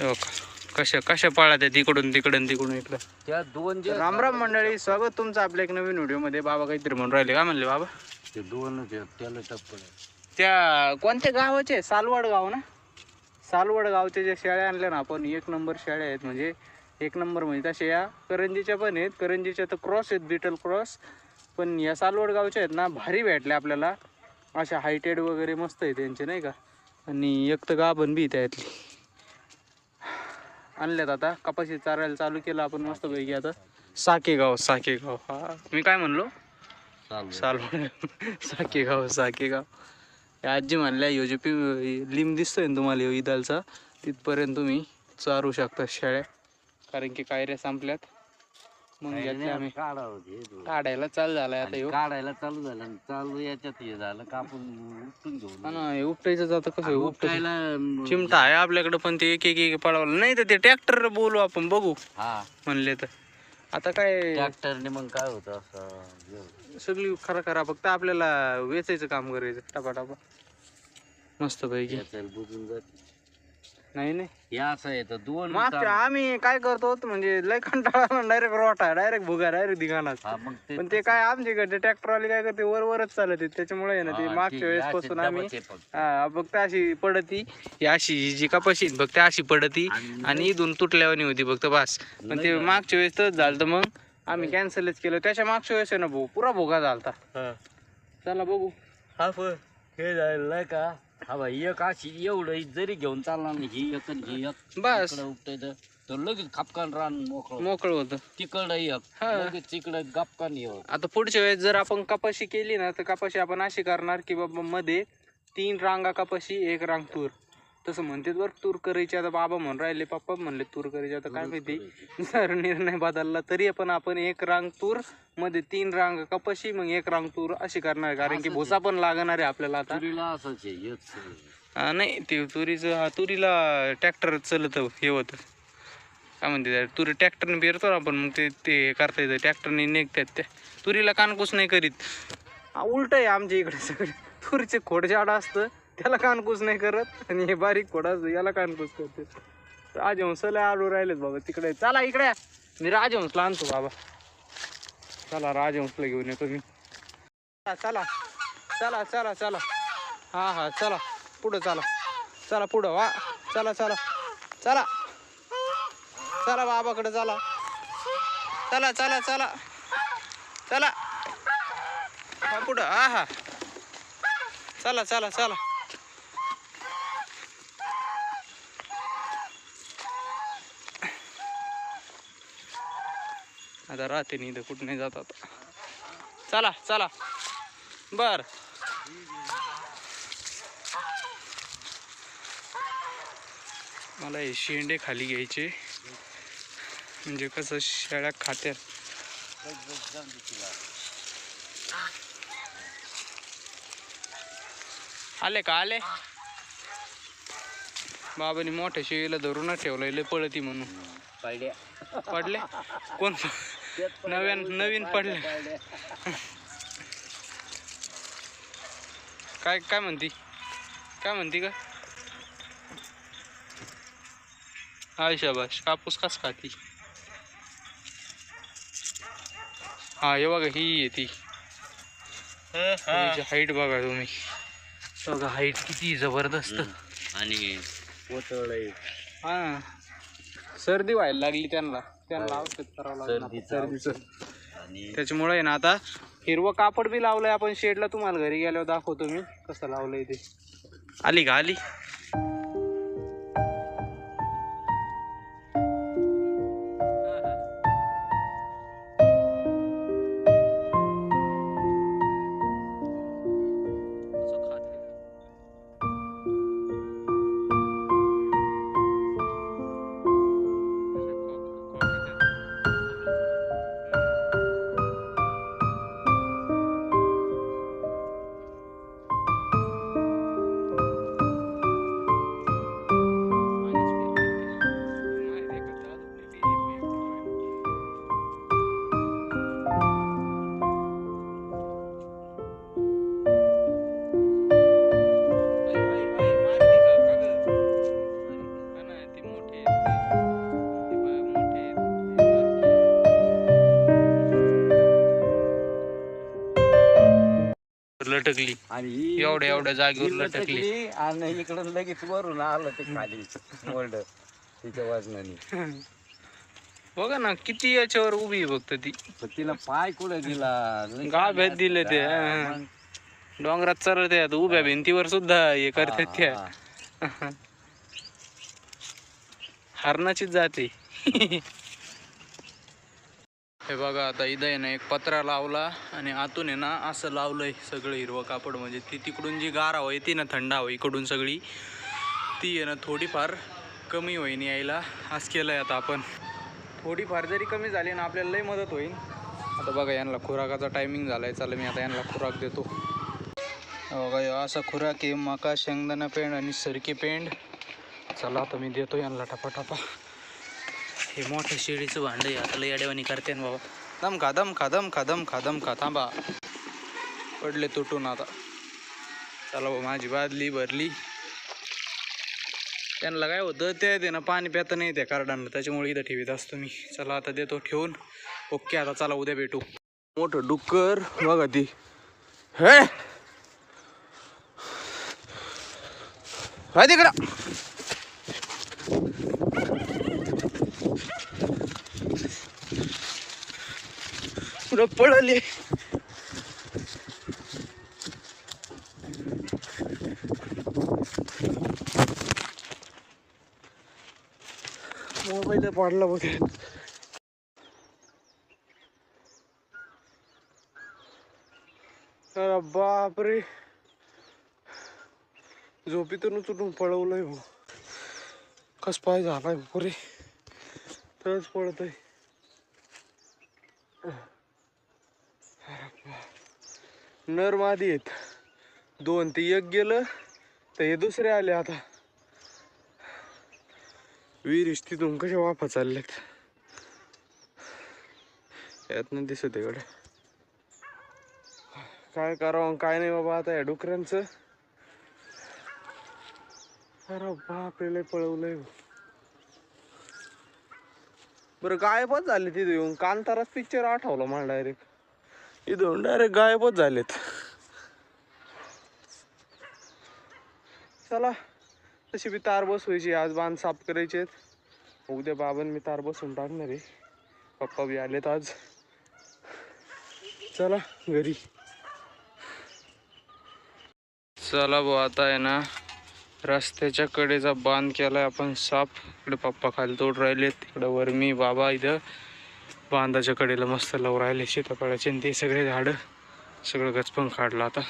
हो का? कशा कशा पाळा त्या तिकडून तिकडून तिकडून इकडं? त्या दोन जे राम राम मंडळी स्वागत तुमचं आपल्या एक नवीन व्हिडिओमध्ये. बाबा काहीतरी म्हणून राहिले. का म्हणले बाबा? ते दोन त्याला टप्पल त्या कोणत्या गावाचे? सालवड गाव ना? सालवड गावचे जे शेळ्या आणल्या ना आपण एक नंबर शेळ्या आहेत. म्हणजे एक नंबर म्हणजे तशा या करंजीच्या पण आहेत. करंजीच्या तर क्रॉस आहेत बिटल क्रॉस पण या सालवड गावच्या आहेत ना भारी भेटल्या आपल्याला. अशा हायटेड वगैरे मस्त आहे त्यांचे नाही का? आणि एक तर गाभण बी त्यातली. आणल्यात आता. कपाशी चारायला चालू केलं आपण मस्तपैकी आता. साकेगाव साकेगाव. हा. मी काय म्हणलो? चालू सालवड. साकेगाव साकेगाव. या आजी म्हणल्या ह्यो जे पी लिंब दिसतोय ना तुम्हाला ह्यो इदालचा? तिथपर्यंत तुम्ही चारू शकता शेळ्या. कारण की कायऱ्या संपल्यात. मग आम्ही. काढायला चालू झालाय आता ह्यो काढायला चालू झालं आणि चालू याच्यात हे झालं का आपण उठून घेऊ हा ना हे उपटायचं जातं कसं उपटायला चिमटा आहे आपल्याकडे पण ते एक एक एक पळवलं नाही तर ते ट्रॅक्टर बोलू आपण बघू. हा. म्हणले तर. आता काय? ट्रॅक्टरने मग काय होतं असं? हे होतं. सगळी खरा खरा फक्त आपल्याला वेचायचं काम करायचं. टपा टपा मस्त पैकी. बुजून जाते. नाही नाही. हे असं येतं दोन मागच्या आम्ही काय करतो म्हणजे लय कंटाळा डायरेक्ट रोटा डायरेक्ट भुगा डायरेक्ट दिघानाच हा मग ते पण ते काय आमच्याकडे ट्रॅक्टर वाले काय करते वर वरच चालत. त्याच्यामुळे आहे ना ते हा, मागच्या वेळेस असे पासून आम्ही दबाचे फक्त. हा फक्त अशी पडती ही अशी ही जी कपाशी आहे, फक्त अशी पडती आणि आणि इथून तुटल्यावानी होती फक्त बस. पण ते मागच्या वेळेस तर झालं तर मग आम्ही कॅन्सलच केलं. त्याच्या मागच्या वेळेस आहे ना भाऊ पुरा भोगा झालता. हा. चला बघू. हा पण हे झालं नाही का? हा बाई एक अशी एवढं जरी घेऊन चालणार नाही ही एक आणि ही एक. बस. इकडं उपटायचं तर लगेच खापकान रान मोकळं. मोकळं होतं. तिकडं एक हा. लगेच तिकडं गपकान ये आता पुढच्या वेळेस जर आपण कपाशी केली ना तर कपाशी आपण अशी करणार की बाबा मध्ये तीन रांगा कपाशी एक रांग तूर. तसं म्हणते बरं तूर करायची आता बाबा म्हणून राहिले पप्पा म्हणले तूर करायची आता काय माहिती? जर निर्णय बदलला तरी पण आपण एक रांग तूरमध्ये तीन रांग कपाशी मग एक रांग तूर अशी करणार आहे. कारण की भुसा पण लागणार आहे आपल्याला आता. तुरीला असंच आहे हेच आहे. हा, नाही ते तुरीचं हा तुरीला ट्रॅक्टर चलत हे होतं. काय म्हणते त्याला, तुरी ट्रॅक्टरने पेरतो ना आपण मग ते ते करता येतं. ट्रॅक्टरने निघतात ते तुरीला कानकूस नाही करीत. उलट आहे आमच्या इकडे सगळे. तुरीचे खोड जाड असतं. त्याला कानकूस नाही करत. आणि हे बारीक कोडा याला कानकूस करते. राजहंसला आडू राहिलेत बाबा तिकडे. चला इकडे. या. मी राजहंसला आणतो बाबा. चला राजहंसला घेऊन येतो मी. चला चला. चला चला चला. हा हा चला. पुढं चला. चला पुढं. वा. चला चला. चला. चला बाबाकडे चला. चला चला चला. चला. हा पुढं. हा हा. चला चला चला. आता राहते नाही इथं कुठं नाही जात आता. चला चला. बर. मला हे शेंडे खाली घ्यायचे. म्हणजे कसं शेळ्या खात्यात. आले का आले? बाबांनी मोठ्या शेळीला धरूनच ठेवलंय लय पळती म्हणून. पायड्या पडले कोण नवीन नवीन पडले. काय काय म्हणती? काय म्हणती का हाय शाबाश कापूस कस खाती? हा हे बघा ही आहे ती हाईट बघा तुम्ही. बघा हाईट किती जबरदस्त. आणि. हा. सर्दी व्हायला लागली त्यांना. त्यांना औषध करावं लागलं. सर्दीचं सर्दीचं. आणि त्याच्यामुळे आहे ना आता हिरवं कापड बी लावलंय आपण. शेडला तुम्हाला घरी गेल्यावर दाखवतो मी. कसं लावलंय ते. आली का? आली. लटकली आणि एवढ्या एवढ्या जागेवर लटकली आणि इकडं लगेच वरून आलं ते खाली मोल्ड तिच्या वजनाने बघा ना किती याच्यावर उभी आहे फक्त ती पण तिला पाय कुठे दिला लई गाभ्यात दिले ते. हा. मग. डोंगरात उभ्या भिंतीवर सुद्धा हे करतात त्या हा. हरणाचीच जाते हे बघा आता इथं आहे ना एक पत्रा लावला आणि आतून आहे ना असं लावलंय सगळं हिरवं कापड. म्हणजे ती तिकडून जी गार हवा ती ना थंड हवं इकडून सगळी. ती आहे ना थोडीफार कमी होईन यायला. असं केलंय आता आपण. थोडीफार जरी कमी झाली ना आपल्याला लई मदत होईल आता बघा यांना खुराकाचा टायमिंग झालाय. चालेल मी आता यांना खुराक देतो. बघा असा खुराक आहे मका शेंगदाणा पेंड आणि सरकी पेंड. चला आता मी देतो यांना टपाटपा. हे मोठं शेळीचं भांड आहे. आता लय करते ना बाबा. दम खा दम खा दम खा दम खा दम खा थांबा. पडले तुटून आता. चला बा माझी बादली भरली. त्यांना काय होतं ते देणं पाणी प्यात नाही त्या कार्डांना. त्याच्यामुळे इथं ठेवीत असतो मी. चला आता देतो ठेवून. ओके आता चला उद्या भेटू. मोठं डुक्कर बघा ती. हे! तिकडं. पुढं पळाले. मोबाईल पडला बघ. अरे बापरे. झोपीतूनच उठून पळवलंय हो कस पाय झालाय पुरे. तरच पळतय. नर मादी आहेत. दोन ते एक गेलं तर हे दुसरे आले आता. विहिरीच तिथून कशा वाफा चालल्यात? यातनं दिसत इकडे काय करावं काय नाही बाबा आता या डुकरांचं. अरे बापरे लय पळवलंय हो. बरं गायबच झाले तिथे येऊन. कांताराच पिक्चर आठवला मला डायरेक्ट इथून डायरेक्ट गायबच झालेत. चला तशी बी तार बसवायची आज बांध साफ करायचे आहेत. उद्या बाबन मी तार बसवून टाकणार आहे. पप्पा बी आलेत आज. चला घरी. चला भाऊ आता आहे ना रस्त्याच्या कडेचा बांध केलाय आपण साफ. इकडे पप्पा खाली तोड राहिलेत. इकडं वर मी बाबा इथं. बांधाच्या कडेला मस्त लावून राहिले सीताफळाचे आणि ते सगळे झाडं सगळं गचपण काढलं आता.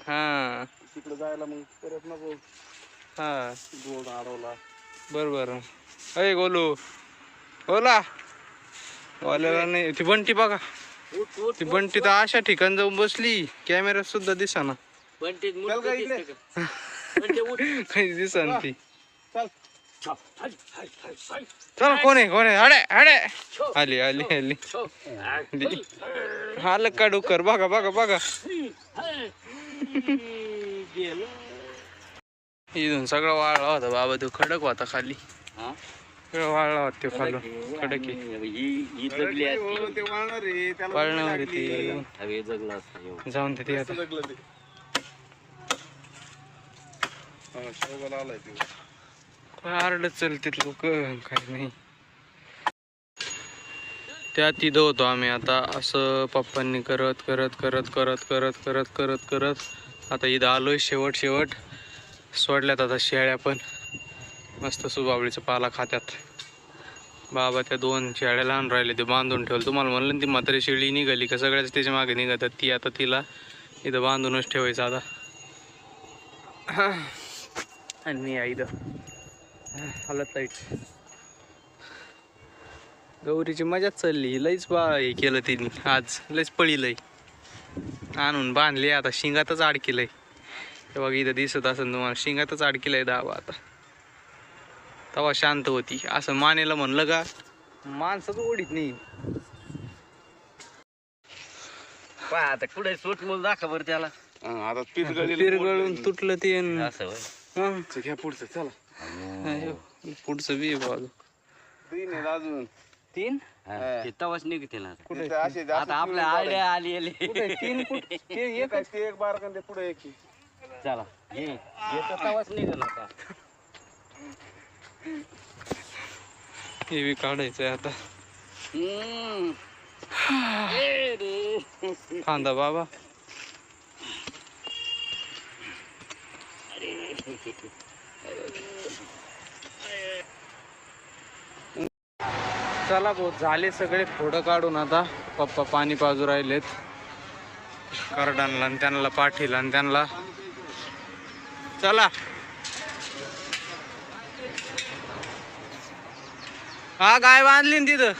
हा. तिकडे जायला मग परत नको हा. गोड अडवला बरोबर. अय गोलू. ओला. वाल्याला नाही ती बंटी बघा. ती बंटी तर अशा ठिकाणी जाऊन बसली कॅमेऱ्यात सुद्धा दिसाना? बंटी काही दिसाना ती चल. कोण आहे कोण आहे? अडे अडे. आली आली आली. छप. हाय, दी. आलं का डुकर बघा बघा बघा. इथून सगळं वाळला होता बाबा तो खडक होता खाली? सगळं वाळला होता तो खालून खडक आहे ते एवढं. जाऊन ते आता. आरडत चलते लोक? काही नाही. त्या तिथं होतो आम्ही आता. असं पप्पांनी करत करत करत करत करत करत करत करत आता इथं आलोय शेवट शेवट. सोडल्यात आता शेळ्या पण. मस्त सुबावळीचा पाला खात्यात. बाबा त्या दोन शेळ्या लहान राहिले ते बांधून ठेवलं. तुम्हाला म्हणलं ती म्हातारी शेळी निघाली का? सगळ्याच त्याच्यामागे निघतात. ती आता तिला इथं बांधूनच ठेवायचं आता. आणि इथं हालत लाइट गौरीची मजाच चालली. लईच बा हे केलं तिने. आज लईच पळीलंय. आणून बांधले आता. शिंगातच अडकिलंय हे बघा इथं दिसत असेल तुम्हाला. शिंगातच अडकिलंय दावा आता. तेव्हा शांत होती. असं मानेला म्हणलं का माणसाच ओढीत नाही. पाय आता कुठे सूट मुल दाखव बरं त्याला. आता पीस पिरगळून तुटलं ते. असं. हं. घ्या पुढचं चला. अयो, पुढचं बी आहे बाजू तीन आहेत अजून. तीन? हा, ते तवाच निघते ना कुठे? आता आपल्या आयडिया आली आली. कुठे? तीन कुठे ते एक ते एक ते पुढे एक चला तर तवाच निघेल आता. हे बी काढायचंय आता. हम्म. ए रे. कांदा बाबा. चला भाऊ झाले सगळे फोडं काढून आता. पप्पा पाणी पाजू राहिलेत. करडांना आणि त्यांना पाठीला आणि त्यांना. चला. हा गाय बांधली ना तिथं.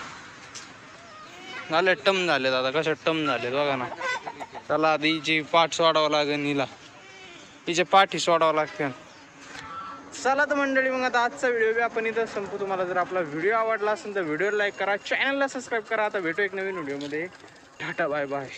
झाले टम झाले दादा कशा टम झालेत बघा ना. चला आता हिची पाठ सोडावं लागेल हिला. हिचे पाठी सोडावं लागते चला तर मंडळी मग आता आजचा व्हिडिओ बी आपण इथं संपू तुम्हाला जर आपला व्हिडिओ आवडला असेल तर व्हिडिओ लाईक करा चॅनलला सबस्क्राईब करा. आता भेटू एक नवीन व्हिडिओमध्ये. Tata bye bye